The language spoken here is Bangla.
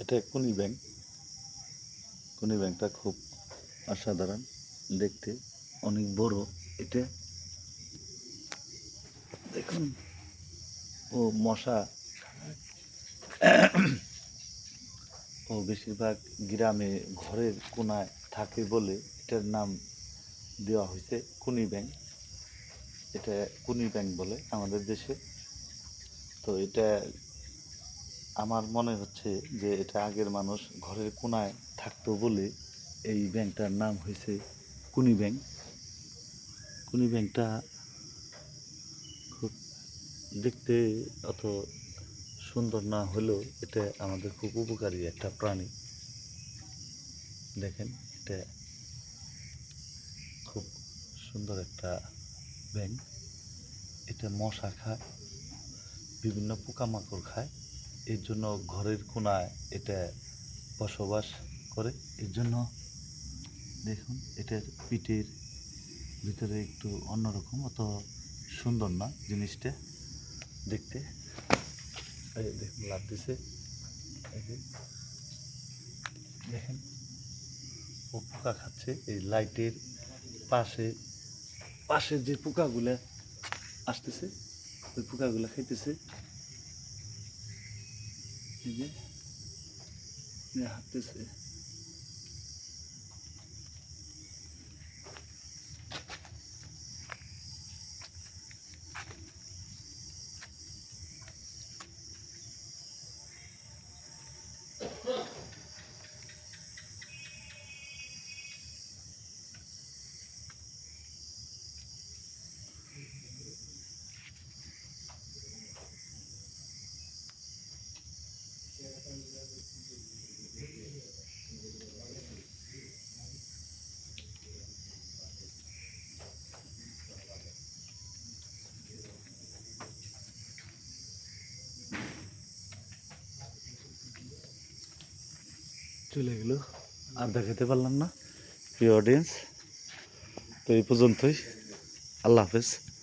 এটা কুনি ব্যাংক? কুনি ব্যাংকটা খুব অসাধারণ দেখতে, অনেক বড় এটা। দেখুন, ও মশা। ও বেশিরভাগ গ্রামে ঘরের কোনায় থাকে বলে এটার নাম দেওয়া হয়েছে কুনি ব্যাংক। এটা কুনি ব্যাংক বলে আমাদের দেশে। তো এটা আমার মনে হচ্ছে যে এটা আগের মানুষ ঘরের কোনায় থাকতো বলে এই ব্যাংকটার নাম হয়েছে কুনি ব্যাংক। কুনি ব্যাংকটা খুব দেখতে অত সুন্দর না হলেও এটা আমাদের খুব উপকারী একটা প্রাণী। দেখেন, এটা খুব সুন্দর একটা ব্যাংক। এটা মশা খায়, বিভিন্ন পোকামাকড় খায়। এর জন্য ঘরের কোনায় এটা বসবাস করে। এর জন্য দেখুন, এটার পিঠের ভিতরে একটু অন্যরকম, অত সুন্দর না জিনিসটা। দেখতে। দেখুন লাভ দিছে দেখেন, ও পোকা খাচ্ছে। এই লাইটের পাশে পাশে যে পোকাগুলো আসতেছে, ওই পোকাগুলো খাইতেছে। এই যে হাঁটতেছে চলে গেল। আর দেখাতে পারলাম না। প্রিয় অডিয়েন্স তো এই পর্যন্তই। আল্লাহ হাফেজ।